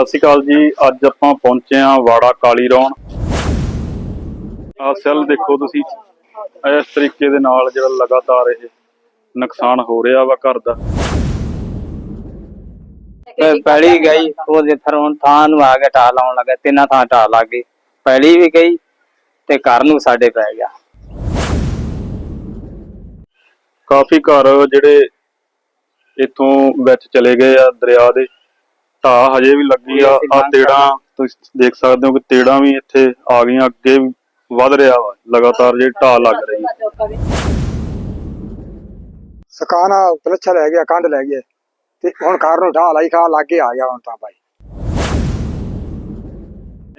ਸਤਿ ਸ਼੍ਰੀ ਅਕਾਲ ਜੀ। ਅੱਜ ਆਪਾਂ ਪਹੁੰਚੇ ਆ ਵਾੜਾ ਕਾਲੀ ਰੌਣ ਆ ਸੈੱਲ ਦੇਖੋ ਤੁਸੀਂ। ਇਸ ਤਰੀਕੇ ਦੇ ਨਾਲ ਜਿਹੜਾ ਲਗਾਤਾਰ ਇਹ ਨੁਕਸਾਨ ਹੋ ਰਿਹਾ ਵਾ ਘਰ ਦਾ। ਪਹਿਲੀ ਗਈ ਉਹਦੇ ਹੁਣ ਥਾਂ ਨੂੰ ਆ ਗਿਆ ਢਾਹ ਲਾਉਣ ਲੱਗਾ ਤਿੰਨਾਂ ਥਾਂ ਢਾਹ ਲੱਗ ਗਈ। ਪਹਿਲੀ ਵੀ ਗਈ ਤੇ ਘਰ ਨੂੰ ਸਾਡੇ ਪੈ ਗਿਆ। ਕਾਫੀ ਘਰ ਜਿਹੜੇ ਇੱਥੋਂ ਵਿੱਚ ਚਲੇ ਗਏ ਆ ਦਰਿਆ ਦੇ। ਢਾਹ ਹਜੇ ਵੀ ਲੱਗੀ ਆ ਆ ਤੇੜਾਂ ਤੁਸੀਂ ਦੇਖ ਸਕਦੇ ਹੋ ਕਿ ਤੇੜਾਂ ਵੀ ਇੱਥੇ ਆ ਗਈਆਂ ਅੱਗੇ ਵੀ ਵੱਧ ਰਿਹਾ ਵਾ ਲਗਾਤਾਰ ਜਿਹੜੀ ਢਾਹ ਲੱਗ ਰਹੀ ਹੈ। ਸਕਾਨਾ ਪਲੱਛਾ ਲੈ ਗਿਆ ਕੰਧ ਲੈ ਗਿਆ ਤੇ ਹੁਣ ਘਰ ਨੂੰ ਢਾਹ ਲਾਈ ਖਾ ਲਾਗੇ ਆ ਗਿਆ ਹੁਣ ਤਾਂ ਭਾਈ।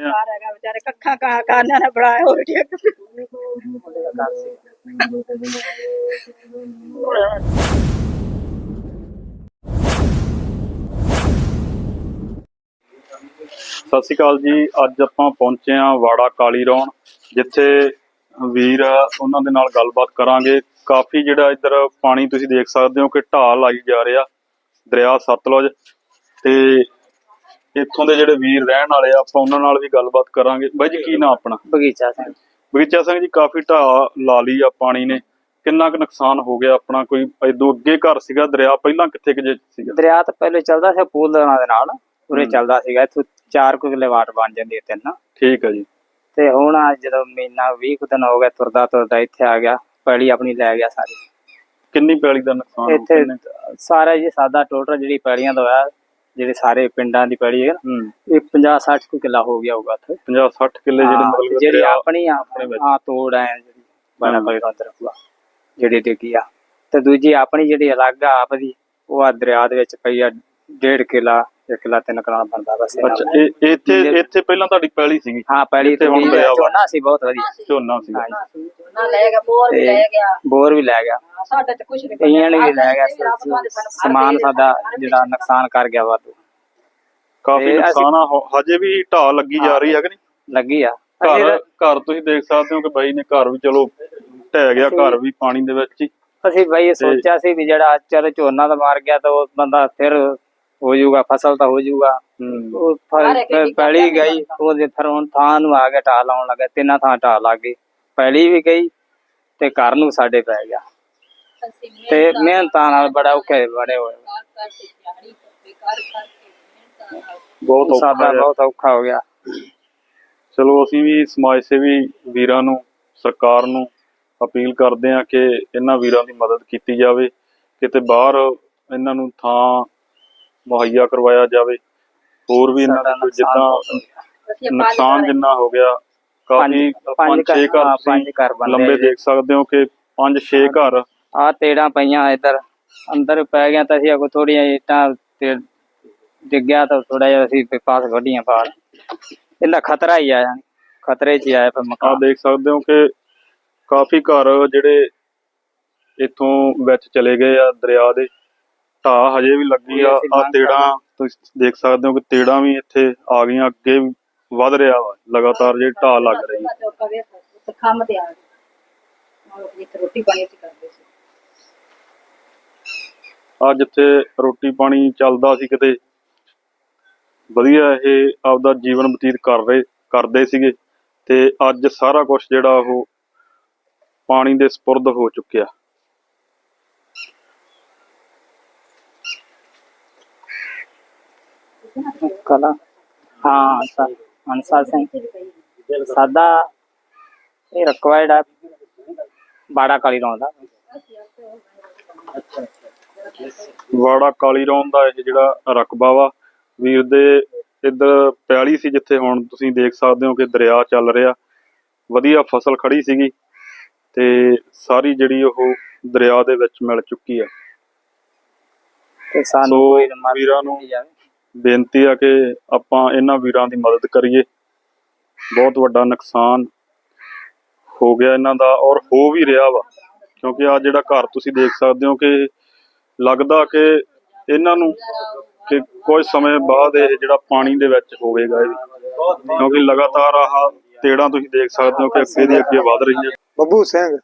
ਬਾਹਰ ਹੈਗਾ ਵਿਚਾਰੇ ਕੱਖਾਂ ਕਾ ਕਾਨਾਂ ਨੇ ਬਣਾਏ ਹੋਏ ਠੀਕ ਸਤਿ ਸ਼੍ਰੀ ਅਕਾਲ ਜੀ। ਅੱਜ ਆਪਾਂ ਪਹੁੰਚੇ ਆ ਵਾੜਾ ਕਾਲੀ ਰੌਣ ਜਿੱਥੇ ਵੀਰ ਉਹਨਾਂ ਦੇ ਨਾਲ ਗੱਲਬਾਤ ਕਰਾਂਗੇ। ਕਾਫੀ ਜਿਹੜਾ ਇੱਧਰ ਪਾਣੀ ਤੁਸੀਂ ਦੇਖ ਸਕਦੇ ਹੋ ਕਿ ਢਾਲ ਲਾਈ ਜਾ ਰਿਹਾ ਦਰਿਆ ਸਤਲੁਜ ਤੇ ਇੱਥੋਂ ਦੇ ਜਿਹੜੇ ਵੀਰ ਰਹਿਣ ਵਾਲੇ ਆ ਆਪਾਂ ਉਹਨਾਂ ਨਾਲ ਵੀ ਗੱਲਬਾਤ ਕਰਾਂਗੇ। ਬਾਈ ਜੀ ਕੀ ਨਾਂ ਆਪਣਾ? ਬਗੀਚਾ ਸਿੰਘ। ਬਗੀਚਾ ਸਿੰਘ ਜੀ ਕਾਫੀ ਢਾਹ ਲਾ ਲਈ ਆ ਪਾਣੀ ਨੇ। ਕਿੰਨਾ ਕੁ ਨੁਕਸਾਨ ਹੋ ਗਿਆ ਆਪਣਾ? ਕੋਈ ਇਦੋਂ ਅੱਗੇ ਘਰ ਸੀਗਾ ਦਰਿਆ ਪਹਿਲਾਂ ਕਿੱਥੇ ਕਿ ਸੀਗਾ? ਦਰਿਆ ਤਾਂ ਪਹਿਲੇ ਚੱਲਦਾ ਸੀ ਪੂਲ ਦੇ ਨਾਲ। ਉਰੇ। ਚੱਲਦਾ ਸੀਗਾ ਇੱਥੋਂ 4 ਕੁ ਕਿਲੇ ਵਾਟ ਬਣ ਜਾਂਦੀ ਹੈ ਤਿੰਨ ਠੀਕ ਹੈ ਜੀ ਤੇ ਹੁਣ ਆ ਜਦੋਂ ਮਹੀਨਾ 20 ਕੁ ਦਿਨ ਹੋ ਗਿਆ ਤੁਰਦਾ ਤੁਰਦਾ ਇੱਥੇ ਆ ਗਿਆ ਪਹਿਲੀ ਆਪਣੀ ਲੈ ਗਿਆ ਸਾਰੀ ਕਿੰਨੀ ਪੈਲੀ ਦਾ ਨੁਕਸਾਨ ਹੋ ਇੱਥੇ? ਸਾਰਾ ਜੀ ਸਾਦਾ ਟੋਟਲ ਜਿਹੜੀ ਪੈਲੀਆਂ ਦਾ ਹੋਇਆ ਜਿਹੜੇ ਸਾਰੇ ਪਿੰਡਾਂ ਦੀ ਪੈਲੀ ਹੈ ਨਾ ਇਹ 50 60 ਕੁ ਕਿੱਲਾ ਹੋ ਗਿਆ ਹੋਊਗਾ ਇੱਥੇ 50 60 ਕਿੱਲੇ ਜਿਹੜੇ ਮਤਲਬ ਜਿਹੜੀ ਆਪਣੀ ਆ ਆਪਣੇ ਵਿੱਚ। ਹਾਂ ਤੋੜ ਹੈ ਜਿਹੜੀ। ਕੋਈ ਅੰਦਰ ਹੁਆ ਜਿਹੜੀ ਡਿੱਗੀ ਆ ਤੇ ਦੂਜੀ ਆਪਣੀ ਜਿਹੜੀ ਅਲੱਗ ਆ ਆਪ ਦੀ ਉਹ ਆ ਦਰਿਆ ਦੇ ਵਿੱਚ ਪਈ ਆ ਡੇਢ ਕਿਲਾ ਇੱਕ ਕਿਲਾ ਤਿੰਨ ਕਿਲਾ ਬਣਦਾ ਬਸ ਇਹਨਾਂ ਅੱਛਾ ਦਾ। ਇਹ ਇੱਥੇ ਇੱਥੇ ਪਹਿਲਾਂ ਤੁਹਾਡੀ ਪੈਲੀ ਸੀਗੀ। ਹਾਂ ਪਹਿਲੀ ਇੱਥੇ ਤੇ ਹੁਣ ਦਰਿਆ ਵਾ। ਝੋਨਾ ਸੀ ਬਹੁਤ ਵਧੀਆ। ਝੋਨਾ ਸੀਗਾ। ਹਾਂਜੀ। ਨਾ ਲੈ ਗਿਆ ਬੋਰ ਵੀ ਤੇ ਲੈ ਗਿਆ। ਬੋਰ ਵੀ ਲੈ ਗਿਆ। ਸਾਡੇ ਤੇ ਕੁਝ ਨਹੀਂ ਕਈਆਂ ਨੇ ਵੀ ਲੈ ਗਿਆ ਸਮਾਨ ਸਾਡਾ ਜਿਹੜਾ ਨੁਕਸਾਨ ਕਰ ਗਿਆ ਵਾਧੂ ਕਾਫੀ ਅਸੀਂ- ਨੁਕਸਾਨ ਆ ਹੋ- ਹਜੇ ਵੀ ਢਾਹ ਲੱਗੀ ਜਾ ਰਹੀ ਹੈ ਕਿ ਨਹੀਂ? ਲੱਗੀ ਆ। ਘਰ ਘਰ ਤੁਸੀਂ ਦੇਖ ਸਕਦੇ ਹੋ ਕਿ ਬਾਈ ਨੇ ਘਰ ਵੀ ਚਲੋ ਢਹਿ ਗਿਆ ਘਰ ਵੀ ਪਾਣੀ ਦੇ ਵਿੱਚ ਹੀ। ਅਸੀਂ ਬਈ ਇਹ ਸੋਚਿਆ ਸੀ ਵੀ ਜਿਹੜਾ ਚੱਲ ਝੋਨਾ ਤਾਂ ਮਾਰ ਗਿਆ ਤਾਂ ਉਹ ਬੰਦਾ ਫਿਰ ਹੋ ਜਾਊਗਾ ਫਸਲ ਤਾਂ ਹੋ। ਜਾਊਗਾ ਉਹ ਪਹਿਲੀ ਗਈ ਉਹਦੇ ਫਿਰ ਹੁਣ ਥਾਂ ਨੂੰ ਆ ਗਿਆ ਢਾਹ ਲਾਉਣ ਲੱਗਾ ਤਿੰਨਾਂ ਥਾਂ ਢਾਹ ਲੱਗ ਗਈ। ਪਹਿਲੀ ਵੀ ਗਈ ਤੇ ਘਰ ਨੂੰ ਸਾਡੇ ਪੈ ਗਿਆ। ਤੇ ਮਿਹਨਤਾਂ ਨਾਲ ਬੜਾ ਔਖੇ ਬੜੇ ਹੋਏ। ਬਹੁਤ ਔਖਾ ਸਾਡਾ ਹੈ ਬਹੁਤ ਔਖਾ ਹੋ ਗਿਆ। ਚਲੋ ਅਸੀਂ ਵੀ ਸਮਾਜ ਸੇਵੀ ਵੀਰਾਂ ਨੂੰ ਸਰਕਾਰ ਨੂੰ ਅਪੀਲ ਕਰਦੇ ਹਾਂ ਕਿ ਇਹਨਾਂ ਵੀਰਾਂ ਦੀ ਮਦਦ ਕੀਤੀ ਜਾਵੇ ਕਿਤੇ ਬਾਹਰ ਇਹਨਾਂ ਨੂੰ ਥਾਂ ਮੁਹੱਈਆ ਕਰਵਾਇਆ ਜਾਵੇ। ਹੋਰ ਵੀ ਇਹਨਾਂ ਦਾ ਜਿੱਦਾਂ ਨੁਕਸਾਨ ਜਿੰਨਾ ਹੋ ਗਿਆ ਕਾਫੀ ਪੰਜ- ਪੰਜ ਪੰਜ ਛੇ ਘਰ- ਪੰਜ ਘਰ ਬਣਦੇ ਲੰਬੇ। ਦੇਖ ਸਕਦੇ ਹੋ ਕਿ ਪੰਜ ਛੇ ਘਰ। ਆ ਤੇੜਾਂ ਪਈਆਂ ਇੱਧਰ। ਅੰਦਰ ਪੈ ਗਿਆ ਤਾਂ ਅਸੀਂ ਅਗੋ ਥੋੜੀਆਂ ਇੱਟਾਂ ਤੇ ਡਿੱਗਿਆ ਤਾਂ ਥੋੜਾ ਜਿਹਾ ਅਸੀਂ ਪਾਸ ਵੱਡੀਆਂ ਪਾਰ ਇਹਦਾ ਖਤਰਾ ਹੀ ਆ ਖਤਰੇ 'ਚ ਆਇਆ ਪਰ ਮਕਾਨ। ਦੇਖ ਸਕਦੇ ਹੋ ਕਿ ਕਾਫੀ ਘਰ ਜਿਹੜੇ ਇੱਥੋਂ ਵਿੱਚ ਚਲੇ ਗਏ ਆ ਦਰਿਆ ਦੇ। ਢਾਹ ਹਜੇ ਵੀ ਲੱਗੀ ਆ ਆ ਤੇੜਾਂ ਤੁਸੀਂ ਦੇਖ ਸਕਦੇ ਹੋ ਕਿ ਤੇੜਾਂ ਵੀ ਇੱਥੇ ਆ ਗਈਆਂ ਅੱਗੇ ਵੀ ਵੱਧ ਰਿਹਾ ਵਾ ਲਗਾਤਾਰ ਜਿਹੜੀ ਢਾਹ ਲੱਗ ਰਹੀ ਹੈ। ਕੰਮ ਤੇ ਆ ਗਏ। ਔਰ ਜਿੱਥੇ ਰੋਟੀ ਪਾਣੀ ਅਸੀਂ ਕਰਦੇ ਸੀ। ਆ ਜਿੱਥੇ ਰੋਟੀ ਪਾਣੀ ਚੱਲਦਾ ਸੀ ਕਿਤੇ। ਵਧੀਆ ਇਹ ਆਪਦਾ ਜੀਵਨ ਬਤੀਤ ਕਰ ਰਹੇ ਕਰਦੇ ਸੀਗੇ ਤੇ ਅੱਜ ਸਾਰਾ ਕੁਝ ਜਿਹੜਾ ਉਹ ਪਾਣੀ ਦੇ ਸਪੁਰਦ ਹੋ ਚੁੱਕਿਆ। ਕਲਾ ਹਾਂ ਸਾ ਅਨਸਾ ਸਿੰਘ ਸਾਦਾ ਇਹ ਰਿਕਵਾਇਰਡ ਆ ਬਾੜਾ ਕਾਲੀ ਰੌਂਦਾ ਵਾੜਾ ਕਾਲੀ ਰੌਣ ਦਾ ਇਹ ਜਿਹੜਾ ਰਕਬਾ ਵਾ ਵੀਰ ਦੇ ਇੱਧਰ ਪੈਲੀ ਸੀ ਜਿੱਥੇ ਹੁਣ ਤੁਸੀਂ ਦੇਖ ਸਕਦੇ ਹੋ ਕਿ ਦਰਿਆ ਚੱਲ ਰਿਹਾ ਵਧੀਆ ਫਸਲ ਖੜੀ ਸੀਗੀ ਤੇ ਸਾਰੀ ਜਿਹੜੀ ਉਹ ਦਰਿਆ ਦੇ ਵਿੱਚ ਮਿਲ ਚੁੱਕੀ ਆ ਤੇ ਸਾਨੂੰ ਵੀਰਾਂ ਨੂੰ। ਬੇਨਤੀ ਆ ਕਿ ਆਪਾਂ ਇਹਨਾਂ ਵੀਰਾਂ ਦੀ ਮਦਦ ਕਰੀਏ। ਬਹੁਤ ਵੱਡਾ ਨੁਕਸਾਨ ਹੋ ਗਿਆ ਇਹਨਾਂ ਦਾ ਔਰ ਹੋ ਵੀ ਰਿਹਾ ਵਾ। ਕਿਉਂਕਿ ਆ ਜਿਹੜਾ ਘਰ ਤੁਸੀਂ ਦੇਖ ਸਕਦੇ ਹੋ ਕਿ ਲੱਗਦਾ ਕਿ ਇਹਨਾਂ ਨੂੰ ਕਿ ਕੁਝ ਸਮੇਂ ਬਾਅਦ ਇਹ ਜਿਹੜਾ ਪਾਣੀ ਦੇ ਵਿੱਚ ਹੋਵੇਗਾ ਇਹ। ਕਿਉਂਕਿ ਲਗਾਤਾਰ ਆਹ ਤੇੜਾਂ ਤੁਸੀਂ ਦੇਖ ਸਕਦੇ ਹੋ ਕਿ ਅੱਗੇ ਦੀ ਅੱਗੇ ਵਧ ਰਹੀਆਂ। ਬੱਬੂ ਸਿੰਘ।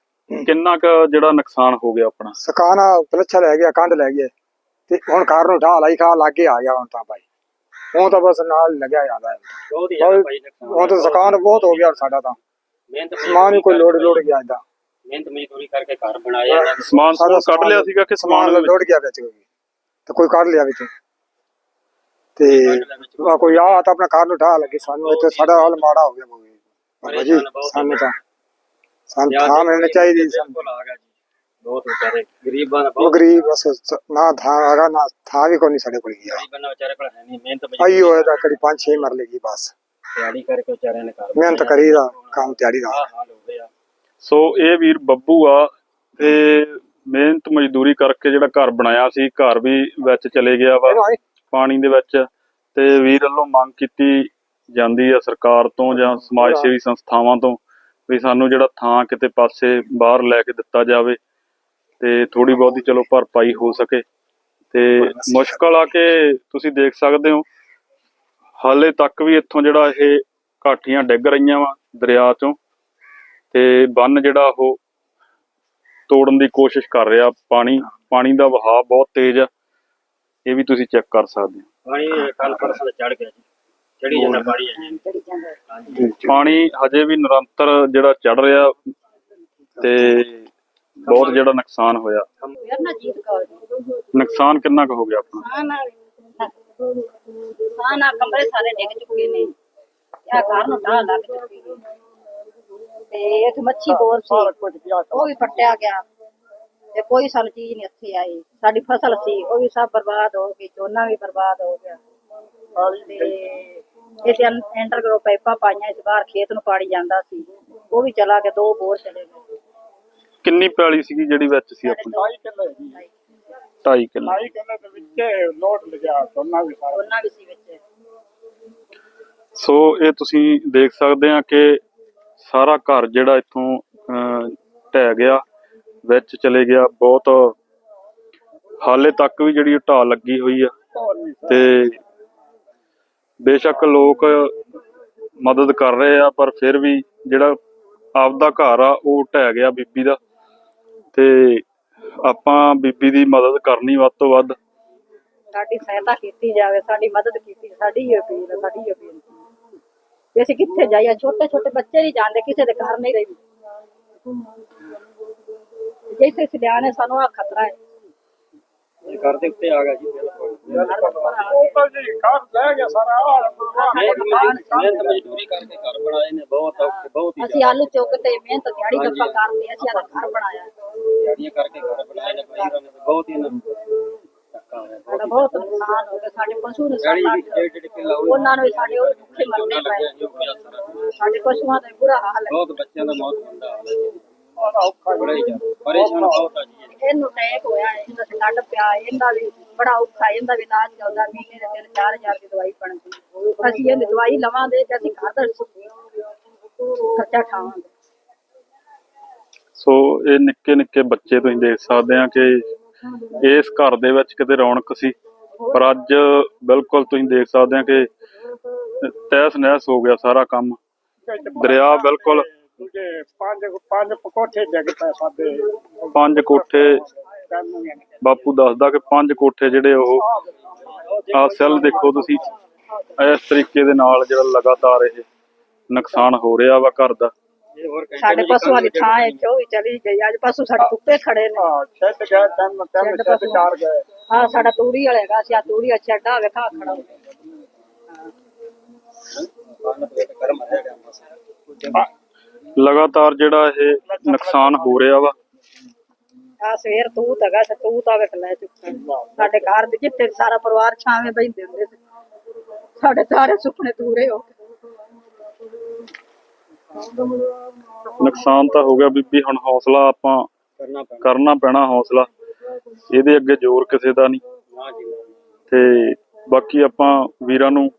ਕਿੰਨਾ ਕੁ ਜਿਹੜਾ ਨੁਕਸਾਨ ਹੋ ਗਿਆ ਆਪਣਾ? ਸਕਾਨਾ ਪਲੱਛਾ ਲੈ ਗਿਆ ਕੰਧ ਲੈ ਗਿਆ। ਤੇ ਹੁਣ ਘਰ ਨੂੰ ਢਾਹ ਲਾਈ ਖਾ ਲਾਗੇ ਆ ਗਿਆ ਹੁਣ ਤਾਂ ਭਾਈ ਹੁਣ ਤਾਂ ਬਸ ਨਾਲ ਲੱਗਿਆ ਜਾਂਦਾ ਹੈ ਬਹੁਤ ਹੀ ਜ਼ਿਆਦਾ ਬਹੁਤ- ਭਾਈ ਨੁਕਸਾਨ ਹੁਣ ਤਾਂ ਸਕਾਨ ਬਹੁਤ ਹੋ ਗਿਆ ਸਾਡਾ ਤਾਂ। ਮਿਹਨਤ ਸਮਾਨ ਹੀ ਕੋਈ ਲੋੜ ਲੋੜ ਗਿਆ ਇਦਾਂ ਮਿਹਨਤ ਮਜ਼ਦੂਰੀ ਕਰਕੇ ਘਰ ਨੇ। ਸਮਾਨ ਸਾਰਾ ਕੱਢ ਲਿਆ ਸੀਗਾ ਕਿ ਸਮਾਨ? ਲੋੜ ਗਿਆ ਵਿੱਚ ਕੋਈ ਤੇ ਕੋਈ ਕੱਢ ਲਿਆ ਵਿੱਚ। ਤੇ ਕੋਈ ਆ ਤਾਂ ਆਪਣਾ ਘਰ ਨੂੰ ਢਾਹ ਲੱਗੀ ਸਾਨੂੰ। ਇੱਥੇ ਸਾਡਾ ਹਾਲ ਮਾੜਾ ਹੋ ਗਿਆ ਬਾਬਾ ਜੀ ਸਾਨੂੰ ਤਾਂ ਸਾਨੂੰ ਥਾਂ ਮਿਲਣੀ ਚਾਹੀਦੀ ਸੀ ਸਾਨੂੰ। ਬਹੁਤ ਵਿਚਾਰੇ ਗਰੀਬਾਂ ਦਾ ਉਹ ਬਹੁਤ ਗਰੀਬ ਬਸ ਸ- ਨਾ ਥਾਂ ਹੈਗਾ ਨਾ ਥਾਂ ਵੀ ਕੋਈ ਨਹੀਂ ਸਾਡੇ ਕੋਲ ਗਿਆ ਗਰੀਬਾਂ ਦਾ ਵਿਚਾਰੇ ਕੋਲ ਹੈ ਨਹੀਂ ਮਿਹਨਤ ਆਈ ਹੋਇਆ ਤਾਂ ਕੜੀ ਪੰਜ ਛੇ ਮਰ ਲੇਗੀ ਬਸ। ਤਿਆਰੀ ਕਰਕੇ ਵਿਚਾਰਿਆਂ ਨੇ ਘਰ ਮਿਹਨਤ ਕਰੀ ਦਾ ਕੰਮ ਤਿਆਰੀ ਦਾ। ਆਹ ਹਾਲ ਹੋ ਗਿਆ। ਸੋ ਇਹ ਵੀਰ ਬੱਬੂ ਆ ਤੇ ਮਿਹਨਤ ਮਜ਼ਦੂਰੀ ਕਰਕੇ ਜਿਹੜਾ ਘਰ ਬਣਾਇਆ ਸੀ ਘਰ ਵੀ ਵਿੱਚ ਚਲੇ ਗਿਆ ਵਾ ਪਾਣੀ ਦੇ ਵਿੱਚ। ਤੇ ਵੀਰ ਵੱਲੋਂ ਮੰਗ ਕੀਤੀ ਜਾਂਦੀ ਆ ਸਰਕਾਰ ਤੋਂ ਜਾਂ ਸਮਾਜ ਸੇਵੀ ਸੰਸਥਾਵਾਂ ਤੋਂ ਵੀ ਸਾਨੂੰ ਜਿਹੜਾ ਥਾਂ ਕਿਤੇ ਪਾਸੇ ਬਾਹਰ ਲੈ ਕੇ ਦਿੱਤਾ ਜਾਵੇ। ਤੇ ਥੋੜੀ ਬਹੁਤੀ ਚਲੋ ਭਰਪਾਈ ਹੋ ਸਕੇ। ਤੇ ਮੁਸ਼ਕਲ ਆ ਕਿ ਤੁਸੀਂ ਦੇਖ ਸਕਦੇ ਹੋ ਹਾਲੇ ਤੱਕ ਵੀ ਇੱਥੋਂ ਜਿਹੜਾ ਇਹ ਕਾਠੀਆਂ ਡਿੱਗ ਰਹੀਆਂ ਵਾ ਦਰਿਆ ਚੋਂ। ਤੇ ਬੰਨ ਜਿਹੜਾ ਉਹ ਤੋੜਨ ਦੀ ਕੋਸ਼ਿਸ਼ ਕਰ ਰਿਹਾ ਪਾਣੀ ਪਾਣੀ ਦਾ ਵਹਾਅ ਬਹੁਤ ਤੇਜ਼ ਆ। ਇਹ ਵੀ ਤੁਸੀਂ ਚੈੱਕ ਕਰ ਸਕਦੇ ਹੋ। ਪਾਣੀ ਕੱਲ ਪਰਸੋਂ ਚੜ ਗਿਆ ਜੀ। ਚੜੀ ਜਾਂਦਾ ਪਾਣੀ ਹੈ ਪਾਣੀ ਹਜੇ ਵੀ ਨਿਰੰਤਰ ਜਿਹੜਾ ਚੜ ਰਿਹਾ ਤੇ ਬਹੁਤ ਜਿਹੜਾ ਨੁਕਸਾਨ ਹੋਇਆ। ਨਾ ਕੌਰ ਨੁਕਸਾਨ ਕਿੰਨਾ ਕੁ ਹੋ ਗਿਆ ਆਪਣਾ? ਹਾਂ। ਨਾ ਨਾ ਕਮਰੇ ਸਾਰੇ ਡਿੱਗ ਚੁੱਕੇ ਨੇ। ਆ ਘਰ ਨੂੰ ਢਾਹ ਲੱਗ ਚੁੱਕੀ ਹੈ। ਤੇ ਇੱਕ ਮੱਛੀ ਬੋਰ ਸੀ। ਉਹ ਵੀ ਪੱਟਿਆ ਗਿਆ। ਤੇ ਕੋਈ ਸਾਨੂੰ ਚੀਜ਼ ਨਹੀਂ ਇੱਥੇ ਆਈ। ਸਾਡੀ ਫਸਲ ਸੀ। ਉਹ ਵੀ ਸਭ ਬਰਬਾਦ ਹੋ ਗਈ। ਝੋਨਾ ਵੀ ਬਰਬਾਦ ਹੋ ਗਿਆ। ਤੇ ਪਾਈਪਾਂ ਪਾਈਆਂ। ਇਸ ਬਾਹਰ ਖੇਤ ਨੂੰ ਪਾਣੀ ਜਾਂਦਾ ਸੀ। ਉਹ ਵੀ ਚਲਾ ਕੇ ਦੋ ਬੋਰ ਚਲੇ ਗਏ। ਕਿੰਨੀ ਪੈਲੀ ਸੀਗੀ ਜਿਹੜੀ ਵਿੱਚ ਸੀ ਆਪਣੀ? 2.5 ਕਿੱਲੇ ਉਹਨਾਂ ਵੀ ਸੀ ਵਿੱਚ। ਸੋ ਇਹ ਤੁਸੀਂ ਦੇਖ ਸਕਦੇ ਆ ਕਿ ਸਾਰਾ ਘਰ ਜਿਹੜਾ ਇੱਥੋਂ ਢਹਿ ਗਿਆ ਵਿੱਚ ਚਲੇ ਗਿਆ। ਬਹੁਤ ਹਾਲੇ ਤੱਕ ਵੀ ਜਿਹੜੀ ਢਾਹ ਲੱਗੀ ਹੋਈ ਆ। ਤੇ ਬੇਸ਼ੱਕ ਲੋਕ ਮਦਦ ਕਰ ਰਹੇ ਆ ਪਰ ਫਿਰ ਵੀ ਜਿਹੜਾ ਆਪਦਾ ਘਰ ਆ ਉਹ ਢਹਿ ਗਿਆ ਬੀਬੀ ਦਾ। ਤੇ ਆਪਾਂ ਬੀਬੀ ਦੀ ਮਦਦ ਕਰਨੀ ਵੱਧ ਤੋਂ ਵੱਧ। ਸਾਡੀ ਸਹਾਇਤਾ ਕੀਤੀ ਜਾਵੇ ਸਾਡੀ ਮਦਦ ਕੀਤੀ ਸਾਡੀ ਹੀ ਅਪੀਲ ਹੈ, ਸਾਡੀ ਹੀ ਅਪੀਲ। ਵੀ ਅਸੀਂ ਕਿੱਥੇ ਜਾਈਏ? ਛੋਟੇ ਛੋਟੇ ਬੱਚੇ ਨਹੀਂ ਜਾਂਦੇ ਕਿਸੇ ਦੇ ਘਰ ਨਹੀਂ ਰਹਿੰਦੇ। ਜਿੱਥੇ ਸਿਧਿਆਣੇ ਸਾਨੂੰ ਆ ਖਤਰਾ ਹੈ। ਘਰ ਦੇ ਉੱਤੇ ਆ ਗਿਆ ਜੀ ਬਿਲਕੁਲ। ਮਿਹਨਤ ਮਿਹਨਤ ਮਜ਼ਦੂਰੀ ਕਰਕੇ ਘਰ ਬਣਾਏ ਨੇ ਬਹੁਤ ਔਖੇ ਬਹੁਤ ਹੀ ਅਸੀਂ ਆਲੂ ਚੁੱਕ ਤੇ ਮਿਹਨਤ ਦਿਹਾੜੀ ਦੱਪਾ ਕਰਦੇ ਅਸੀਂ ਆਦਾ ਘਰ ਬਣਾਇਆ। ਦਿਹਾੜੀਆਂ ਕਰਕੇ ਘਰ ਬਣਾਏ ਨੇ ਭਾਈ ਉਹਨਾਂ ਨੇ ਤਾਂ ਬਹੁਤ ਹੀ ਇਹਨਾਂ ਨੂੰ ਧੱਕਾ ਹੋਇਆ ਸਾਡਾ ਬਹੁਤ ਨੁਕਸਾਨ ਹੋ ਗਿਆ ਸਾਡੇ ਪਸ਼ੂ ਨੇ ਸਾਡਾ ਵੀ ਡੇਢ ਡੇਢ ਕਿੱਲਾ ਉਹ ਉਹਨਾਂ ਨੂੰ ਵੀ ਸਾਡੇ ਉਹ ਭੁੱਖੇ ਮਰਨੇ ਝੋਨਾ ਲੱਗਿਆ ਪਏ। ਜੀ ਉਹ ਪਿਆ ਸਾਰਾ ਸਾਡੇ ਪਸ਼ੂਆਂ ਦਾ ਬੁਰਾ ਹਾਲ ਹੈ। ਬਹੁਤ ਬੱਚਿਆਂ ਦਾ ਮੌਤ ਹੁੰਦਾ ਜੀ। ਬੜਾ ਹੀ ਜ਼ਿਆਦਾ ਪਰੇਸ਼ਾਨ ਬਹੁਤ ਆ ਜੀ। ਇਹ। ਇਹਨੂੰ ਟੈਕ ਹੋਇਆ ਹੈ, ਇਹਦਾ ਤੇ ਕੱਢ ਪਿਆ ਇਹਦਾ ਵੀ ਬੜਾ ਔਖਾ ਇਹਦਾ ਵੀ ਇਲਾਜ ਚੱਲਦਾ ਮਹੀਨੇ ਦੇ ਦਵਾਈ ਅਸੀਂ ਇਹਦੀ ਦਵਾਈ ਲਵਾਂਗੇ ਤੇ ਅਸੀਂ ਘਰ ਦਾ ਖਰਚਾ ਠਾਵਾਂਗੇ। ਸੋ ਇਹ ਨਿੱਕੇ ਨਿੱਕੇ ਬੱਚੇ ਤੁਸੀਂ ਦੇਖ ਸਕਦੇ ਆ ਕਿ ਇਸ ਘਰ ਦੇ ਵਿੱਚ ਕਿਤੇ ਰੌਣਕ ਸੀ ਪਰ ਅੱਜ ਬਿਲਕੁਲ ਤੁਸੀਂ ਦੇਖ ਸਕਦੇ ਆ ਕਿ ਤਹਿਸ ਨਹਿਸ ਹੋ ਗਿਆ ਸਾਰਾ ਕੰਮ। ਦਰਿਆ ਬਿਲਕੁਲ ਪੰਜ ਪੰਜ ਕੋਠੇ ਡਿੱਗ ਪਏ ਸਾਡੇ। ਪੰਜ ਕੋਠੇ। ਬਾਪੂ ਦੱਸਦਾ ਕਿ ਪੰਜ ਕੋਠੇ ਜਿਹੜੇ ਉਹ ਆ ਸੈੱਲ ਦੇਖੋ ਤੁਸੀਂ। ਇਸ ਤਰੀਕੇ ਦੇ ਨਾਲ ਜਿਹੜਾ ਲਗਾਤਾਰ ਇਹ ਨੁਕਸਾਨ ਹੋ ਰਿਹਾ ਵਾ ਘਰ ਦਾ। ਸਾਡੇ ਪਸ਼ੂਆਂ ਦੀ ਥਾਂ ਹੈ ਜੋ ਵੀ ਚਲੀ ਗਈ। ਅੱਜ ਪਸ਼ੂ ਸਾਡੇ ਧੁੱਪੇ ਖੜੇ ਨੇ। ਛੱਡ ਗਏ ਤਿੰਨ ਤਿੰਨ ਛੱਡ ਛੱਡ ਚਾਰ ਗਏ। ਹਾਂ ਸਾਡਾ ਤੂੜੀ ਵਾਲਾ ਹੈਗਾ ਅਸੀਂ ਆ ਤੂੜੀ ਵਾਲਾ ਛੱਡਾ ਵੇਖਾ ਖੜਾ ਲਗਾਤਾਰ ਜਿਹੜਾ ਇਹ ਨੁਕਸਾਨ ਹੋ ਰਿਹਾ ਵਾ। ਆ ਸਵੇਰ ਤੂੰ ਤਗਾ ਤੇ ਤੂੰ ਵੇਖ ਲੈ ਚੁੱਕਾ। ਸਾਡੇ ਘਰ ਦੇ ਜਿੱਥੇ ਸਾਰਾ ਪਰਿਵਾਰ ਛਾਵੇਂ ਬੈਠਦੇ ਹੁੰਦੇ ਸੀ। ਸਾਡੇ ਸਾਰੇ ਸੁਪਨੇ ਪੂਰੇ ਹੋ ਗਏ। ਨੁਕਸਾਨ ਤਾਂ ਹੋ ਗਿਆ ਬੀਬੀ ਹੁਣ ਹੌਸਲਾ ਆਪਾਂ ਕਰਨਾ ਪੈਣਾ। ਕਰਨਾ ਪੈਣਾ ਹੌਸਲਾ। ਇਹਦੇ ਅੱਗੇ ਜ਼ੋਰ ਕਿਸੇ ਦਾ ਨਹੀਂ। ਤੇ ਬਾਕੀ ਆਪਾਂ ਵੀਰਾਂ ਨੂੰ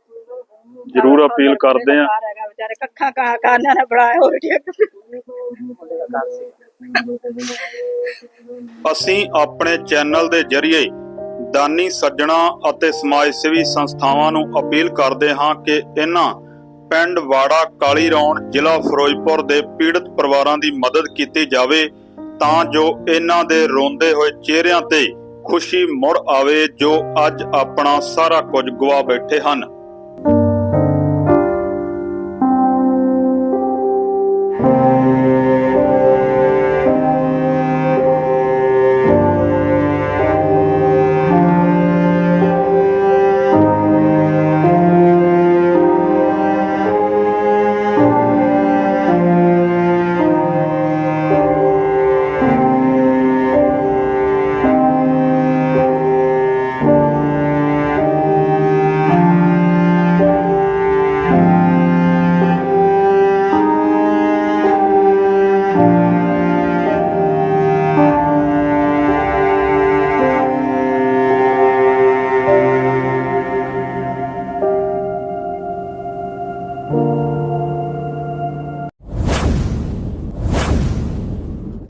ਜ਼ਰੂਰ ਅਪੀਲ ਕਰਦੇ ਆਂ ਘਰ ਹੈਗਾ ਵਿਚਾਰੇ ਕੱਖਾਂ ਕਾ ਕਾਨਿਆਂ ਨੇ ਬਣਾਏ ਹੋਏ ਠੀਕ ਅਸੀਂ ਆਪਣੇ ਚੈਨਲ ਦੇ ਜ਼ਰੀਏ ਦਾਨੀ ਸੱਜਣਾ ਅਤੇ ਸਮਾਜ ਸੇਵੀ ਸੰਸਥਾਵਾਂ ਨੂੰ ਅਪੀਲ ਕਰਦੇ ਹਾਂ ਕਿ ਇਹਨਾਂ ਪਿੰਡ ਵਾੜਾ ਕਾਲੀ ਰੌਣ ਜ਼ਿਲ੍ਹਾ ਫਿਰੋਜ਼ਪੁਰ ਦੇ ਪੀੜਤ ਪਰਿਵਾਰਾਂ ਦੀ ਮਦਦ ਕੀਤੀ ਜਾਵੇ ਤਾਂ ਜੋ ਇਹਨਾਂ ਦੇ ਰੋਂਦੇ ਹੋਏ ਚਿਹਰਿਆਂ ਤੇ ਖੁਸ਼ੀ ਮੁੜ ਆਵੇ ਜੋ ਅੱਜ ਆਪਣਾ ਸਾਰਾ ਕੁਝ ਗਵਾ ਬੈਠੇ ਹਨ।